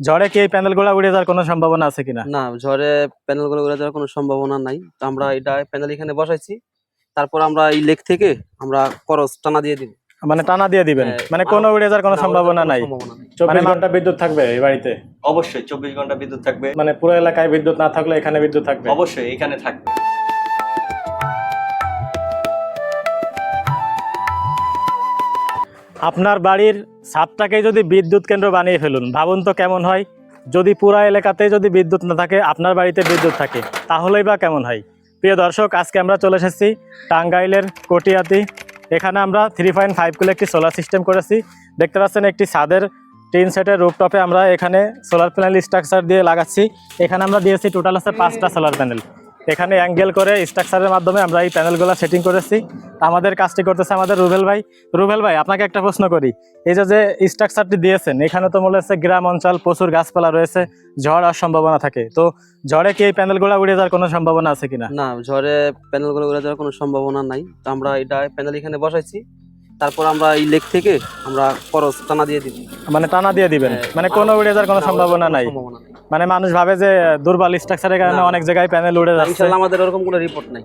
ঝড়ে কি এই প্যানেলগুলো উড়ে যাওয়ার কোনো সম্ভাবনা আছে কিনা? না ঝড়ে প্যানেলগুলো উড়ে যাওয়ার কোনো সম্ভাবনা নাই। তো আমরা এটা প্যানেল এখানে বসাইছি। তারপর আমরা এই লেক থেকে আমরা করস টানা দিয়ে দিব। মানে টানা দিয়ে দিবেন? হ্যাঁ, মানে কোনো উড়ে যাওয়ার কোনো সম্ভাবনা নাই? সম্ভাবনা নাই। চব্বিশ ঘণ্টা বিদ্যুৎ থাকবে এই বাড়িতে? অবশ্যই চব্বিশ ঘণ্টা বিদ্যুৎ থাকবে। মানে পুরো এলাকায় বিদ্যুৎ না থাকলে এখানে বিদ্যুৎ থাকবে? অবশ্যই এখানে থাকবে। আপনার বাড়ির ছাদটাকে যদি বিদ্যুৎ কেন্দ্র বানিয়ে ফেলুন, ভাবুন তো কেমন হয়? যদি পুরা এলাকাতে যদি বিদ্যুৎ না থাকে, আপনার বাড়িতে বিদ্যুৎ থাকে, তাহলেই বা কেমন হয়? প্রিয় দর্শক, আজকে আমরা চলে এসেছি টাঙ্গাইলের কটিয়াতি। এখানে আমরা থ্রি পয়েন্ট ফাইভ কিলো একটি সোলার সিস্টেম করেছি। দেখতে পাচ্ছেন একটি ছাদের টিন সেটের রুপটপে আমরা এখানে সোলার প্যানেল স্ট্রাকচার দিয়ে লাগাচ্ছি। এখানে আমরা দিয়েছি টোটাল আছে পাঁচটা সোলার প্যানেল এখানে অ্যাঙ্গেল করে স্ট্রাকচারের মাধ্যমে আমরা এই প্যানেলগুলো সেটিং করেছি। আমাদের কাজটি করতেছে আমাদের রুবেল ভাই। রুবেল ভাই আপনাকে একটা প্রশ্ন করি। এই যে যে স্ট্রাকচারটি দিয়েছেন এখানে তো মনে হচ্ছে গ্রাম অঞ্চল প্রচুর গাছপালা রয়েছে ঝড় আর সম্ভাবনা থাকে। তো ঝড়ে কি এই প্যানেলগুলো উড়ে যাওয়ার কোনো সম্ভাবনা আছে কিনা? না ঝড়ে প্যানেলগুলো উড়ে যাওয়ার কোনো সম্ভাবনা নাই। তো আমরা এটা প্যানেল এখানে বসাইছি। তারপর আমরা এই লেক থেকে আমরা করস টানা দিয়ে দিব। মানে টানা দিয়ে দিবেন? হ্যাঁ, মানে কোনো উড়ে যাওয়ার কোনো সম্ভাবনা নাই? সম্ভাবনা নাই। মানে মানুষ ভাবে যে দুর্বল স্ট্রাকচারের কারণে অনেক জায়গায় প্যানেল উড়ে যাচ্ছে। আমাদের ওরকম কোনো রিপোর্ট নাই।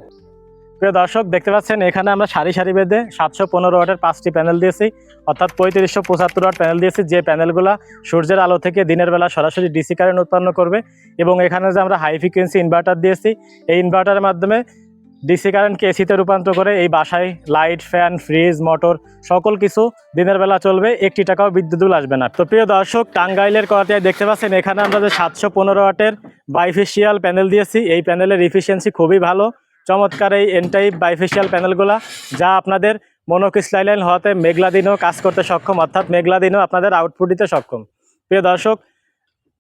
প্রিয় দর্শক দেখতে পাচ্ছেন এখানে আমরা সারি সারি বেঁধে সাতশো পনেরো ওয়াটের পাঁচটি প্যানেল দিয়েছি। অর্থাৎ পঁয়ত্রিশশো পঁচাত্তর ওয়াট প্যানেল দিয়েছি। যে প্যানেলগুলো সূর্যের আলো থেকে দিনের বেলা সরাসরি ডিসি কারেন্ট উৎপন্ন করবে। এবং এখানে যে আমরা হাই ফ্রিকোয়েন্সি ইনভার্টার দিয়েছি এই ইনভার্টারের মাধ্যমে ডিসি কারেন্টকে এসিতে রূপান্তর করে এই বাসায় লাইট ফ্যান ফ্রিজ মোটর সকল কিছু দিনের বেলা চলবে, একটি টাকাও বিদ্যুৎ বিল আসবে না। তো প্রিয় দর্শক, টাঙ্গাইলের করাতিয়ায় দেখতে পাচ্ছেন, এখানে আমরা যে সাতশো পনেরো ওয়াটের বাইফেশিয়াল প্যানেল দিয়েছি, এই প্যানেলের এফিসিয়েন্সি খুবই ভালো। চমৎকার এই এনটাইপ বাইফেশিয়াল প্যানেলগুলা যা আপনাদের মনোক্রিস্টাইলাইন হওয়াতে মেঘলা দিনেও কাজ করতে সক্ষম, অর্থাৎ মেঘলা দিনেও আপনাদের আউটপুট দিতে সক্ষম। প্রিয় দর্শক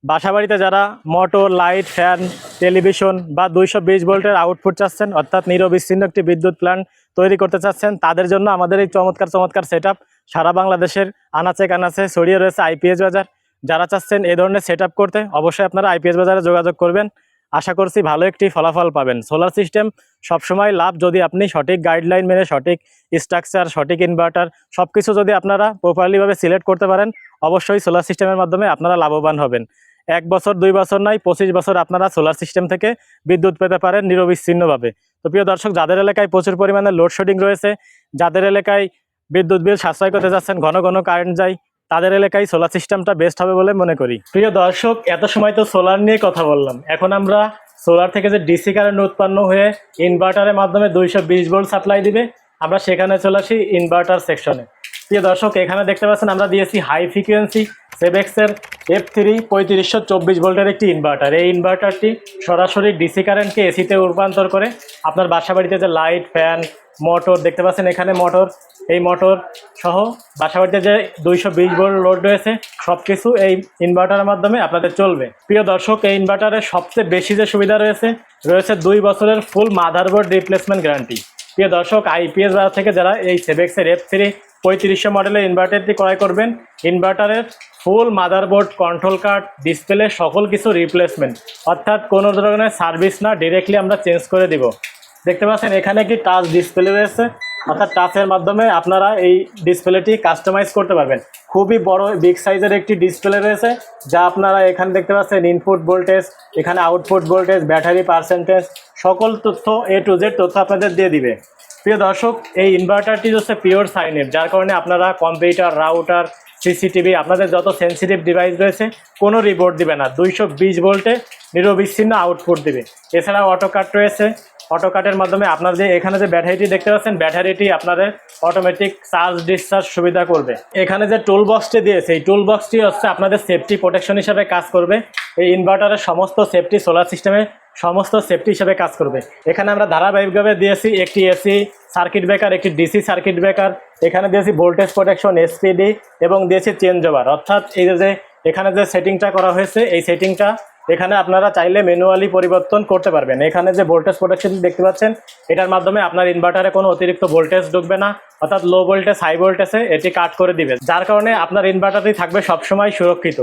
বাসাবাড়িতে যারা মোটর, লাইট, ফ্যান, টেলিভিশন বা দুইশো বিশ ভোল্টের আউটপুট চাচ্ছেন, অর্থাৎ নিরবিচ্ছিন্ন একটি বিদ্যুৎ প্ল্যান্ট তৈরি করতে চাচ্ছেন, তাদের জন্য আমাদের এই চমৎকার চমৎকার সেট সারা বাংলাদেশের আনাচে কানাচে ছড়িয়ে রয়েছে আইপিএস বাজার। যারা চাচ্ছেন এই ধরনের সেট করতে, অবশ্যই আপনারা আইপিএস বাজারে যোগাযোগ করবেন। আশা করছি ভালো একটি ফলাফল পাবেন। সোলার সিস্টেম সবসময় লাভ যদি আপনি সঠিক গাইডলাইন মেনে, সঠিক স্ট্রাকচার সঠিক ইনভার্টার সব কিছু যদি আপনারা প্রপারলিভাবে সিলেক্ট করতে পারেন, অবশ্যই সোলার সিস্টেমের মাধ্যমে আপনারা লাভবান হবেন। এক বছর, দুই বছর নয় পঁচিশ বছর আপনারা সোলার সিস্টেম থেকে বিদ্যুৎ পেতে পারেন নিরবিচ্ছিন্নভাবে। তো প্রিয় দর্শক, যাদের এলাকায় প্রচুর পরিমাণে লোডশেডিং রয়েছে, যাদের এলাকায় বিদ্যুৎ বিল সাশ্রয় করতে যাচ্ছেন, ঘন ঘন কারেন্ট যায়, তাদের এলাকায় সোলার সিস্টেমটা বেস্ট হবে বলে মনে করি। প্রিয় দর্শক, এত সময় তো সোলার নিয়ে কথা বললাম। এখন আমরা সোলার থেকে যে ডিসি কারেন্ট উৎপন্ন হয়ে ইনভার্টারের মাধ্যমে দুইশো বিশ ভোল্ট সাপ্লাই দিবে, আমরা সেখানে চলে আসি ইনভার্টার সেকশনে প্রিয় দর্শক, এখানে দেখতে পাচ্ছেন আমরা দিয়েছি হাই ফ্রিকোয়েন্সি সেভেক্সের এফ থ্রি পঁয়ত্রিশশো চব্বিশ ভোল্টের একটি ইনভার্টার এই ইনভার্টারটি সরাসরি ডিসি কারেন্টকে এসিতে রূপান্তর করে আপনার বাসা বাড়িতে যে লাইট ফ্যান মোটর দেখতে পাচ্ছেন এখানে মোটর এই মোটর সহ বাসা বাড়িতে যে দুইশো বিশ ভোল্ট লোড রয়েছে সব কিছু এই ইনভার্টারের মাধ্যমে আপনাদের চলবে। প্রিয় দর্শক, এই ইনভার্টারের সবচেয়ে বেশি যে সুবিধা রয়েছে রয়েছে দুই বছরের ফুল মাদারবোর্ড রিপ্লেসমেন্ট গ্যারান্টি প্রিয় দর্শক আইপিএস বাজার থেকে যারা এই সেভেক্সের এফ থ্রি পঁয়ত্রিশশো মডেলের ইনভার্টারটি ক্রয় করবেন। ইনভার্টারের full motherboard control card display সকল কিছু রিপ্লেসমেন্ট অর্থাৎ কোনো ধরনের সার্ভিস না ডিরেক্টলি আমরা চেঞ্জ করে দিব। দেখতে পাচ্ছেন, এখানে একটি টাচ ডিসপ্লে রয়েছে। অর্থাৎ টাচের মাধ্যমে আপনারা এই ডিসপ্লেটি কাস্টমাইজ করতে পারবেন। খুবই বড় বিগ সাইজের একটি ডিসপ্লে রয়েছে, যা আপনারা এখানে দেখতে পাচ্ছেন ইনপুট ভোল্টেজ এখানে আউটপুট ভোল্টেজ ব্যাটারি পার্সেন্টেজ সকল তথ্য এ টু জেড তথ্য আপনাদের দিয়ে দিবে। প্রিয় দর্শক, এই ইনভার্টারটি হচ্ছে পিওর সাইনের যার কারণে আপনারা কম্পিউটার রাউটার সিসিটিভি আপনাদের যত সেন্সিটিভ ডিভাইস রয়েছে, কোনো রিপোর্ট দিবে না। দুইশো বিশ ভোল্টে নিরবিচ্ছিন্ন আউটপুট দিবে। এছাড়া অটো কাট রয়েছে। অটো কাটের মাধ্যমে আপনার যে, এখানে যে ব্যাটারিটি দেখতে পাচ্ছেন ব্যাটারিটি আপনাদের অটোমেটিক চার্জ ডিসচার্জ সুবিধা করবে। এখানে যে টুল বক্সটি দিয়েছে, এই টুল বক্সটি হচ্ছে আপনাদের সেফটি প্রোটেকশন হিসাবে কাজ করবে। এই ইনভার্টারের সমস্ত সেফটি সোলার সিস্টেমে সমস্ত সেফটি হিসাবে কাজ করবে। এখানে আমরা ধারাবাহিকভাবে দিয়েছি একটি এসি সার্কিট ব্রেকার একটি ডিসি সার্কিট ব্রেকার এখানে দিয়েছি ভোল্টেজ প্রোটেকশন এসপিডি এবং দিয়েছি চেঞ্জ ওভার অর্থাৎ এই যে এখানে যে সেটিংটা করা হয়েছে, এই সেটিংটা এখানে আপনারা চাইলে ম্যানুয়ালি পরিবর্তন করতে পারবেন। এখানে যে ভোল্টেজ প্রোটেকশন দেখতে পাচ্ছেন, এটার মাধ্যমে আপনার ইনভার্টারে কোনো অতিরিক্ত ভোল্টেজ ঢুকবে না, অর্থাৎ লো ভোল্টেজ হাই ভোল্টেজে এটি কাট করে দিবে। যার কারণে আপনার ইনভার্টারটি থাকবে সবসময় সুরক্ষিত।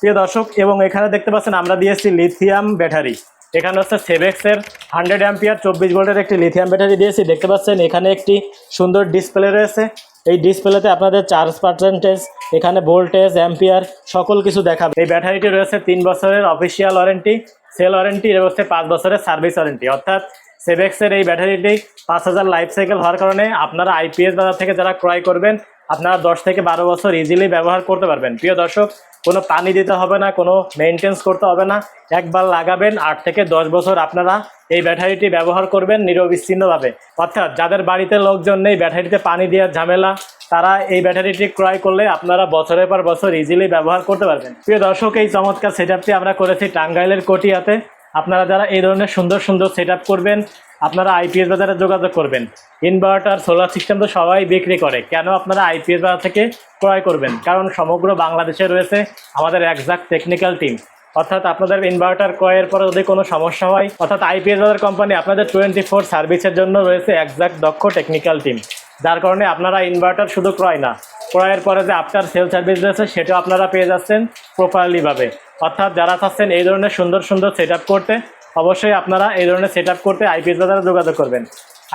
প্রিয় দর্শক, এবং এখানে দেখতে পাচ্ছেন আমরা দিয়েছি লিথিয়াম ব্যাটারি এখানে হচ্ছে সেভেক্সের হান্ড্রেড অ্যাম্পিয়ার চব্বিশ ভোল্টের একটি লিথিয়াম ব্যাটারি দিয়েছি। দেখতে পাচ্ছেন, এখানে একটি সুন্দর ডিসপ্লে রয়েছে। এই ডিসপ্লেতে আপনাদের চার্জ পার্সেন্টেজ এখানে ভোল্টেজ অ্যাম্পিয়ার সকল কিছু দেখাবে। এই ব্যাটারিটি রয়েছে তিন বছরের অফিসিয়াল ওয়ারেন্টি সেল ওয়ারেন্টি এবং হচ্ছে পাঁচ বছরের সার্ভিস ওয়ারেন্টি অর্থাৎ সেভেক্সের এই ব্যাটারিটি পাঁচ হাজার লাইফ সাইকেল হওয়ার কারণে আপনারা আইপিএস বাজার থেকে যারা ক্রয় করবেন, আপনারা দশ থেকে বারো বছর ইজিলি ব্যবহার করতে পারবেন। প্রিয় দর্শক কোনো পানি দিতে হবে না, কোনো মেনটেন্স করতে হবে না। একবার লাগাবেন, আট থেকে দশ বছর আপনারা এই ব্যাটারিটি ব্যবহার করবেন নিরবিচ্ছিন্নভাবে। অর্থাৎ যাদের বাড়িতে লোকজন নেই, ব্যাটারিতে পানি দেওয়ার ঝামেলা, তারা এই ব্যাটারিটি ক্রয় করলে আপনারা বছরের পর বছর ইজিলি ব্যবহার করতে পারবেন। প্রিয় দর্শক, এই চমৎকার সেটআপটি আমরা করেছি টাঙ্গাইলের কোটিয়াতে। আপনারা যারা এই ধরনের সুন্দর সুন্দর সেটআপ করবেন, আপনারা আইপিএস বাজারে যোগাযোগ করবেন। ইনভার্টার সোলার সিস্টেম তো সবাই বিক্রি করে। কেন আপনারা আইপিএস বাজার থেকে ক্রয় করবেন? কারণ সমগ্র বাংলাদেশে রয়েছে আমাদের একজাক্ট টেকনিক্যাল টিম অর্থাৎ আপনাদের ইনভার্টার ক্রয়ের পরে যদি কোনো সমস্যা হয়, অর্থাৎ আইপিএস বাজার কোম্পানি আপনাদের টোয়েন্টি ফোর সার্ভিসের জন্য রয়েছে একজাক্ট দক্ষ টেকনিক্যাল টিম যার কারণে আপনারা ইনভার্টার শুধু ক্রয় না, ক্রয়ের পরে যে আফটার সেল সার্ভিস রয়েছে সেটাও আপনারা পেয়ে যাচ্ছেন প্রপারলিভাবে অর্থাৎ যারা চাচ্ছেন এই ধরনের সুন্দর সুন্দর সেট করতে, অবশ্যই আপনারা এই ধরনের সেট করতে আইপিএস বাজারে যোগাযোগ করবেন।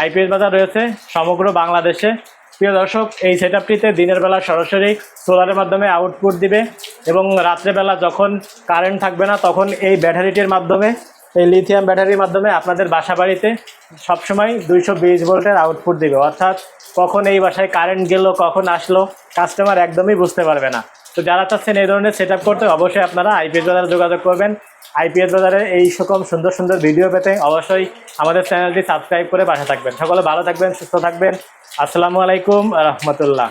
আইপিএস বাজার রয়েছে সমগ্র বাংলাদেশে। প্রিয় দর্শক, এই সেট দিনের বেলা সরাসরি সোলারের মাধ্যমে আউটপুট দিবে এবং রাত্রেবেলা যখন কারেন্ট থাকবে না, তখন এই ব্যাটারিটির মাধ্যমে এই লিথিয়াম ব্যাটারির মাধ্যমে আপনাদের বাসা বাড়িতে সবসময় দুইশো বিশ ভোল্টের আউটপুট দিবে। অর্থাৎ কখন এই বাসায় কারেন্ট গেল, কখন আসলো কাস্টমার একদমই বুঝতে পারবে না। তো যারা চাচ্ছেন এই ধরনের সেট করতে, অবশ্যই আপনারা আইপিএস বাজারে যোগাযোগ করবেন। আইপিএস বাজারে এই সকম সুন্দর সুন্দর ভিডিও পেতে অবশ্যই আমাদের চ্যানেলটি সাবস্ক্রাইব করে পাশে থাকবেন। সকলে ভালো থাকবেন, সুস্থ থাকবেন। আসসালামু আলাইকুম, রহমতুল্লাহ।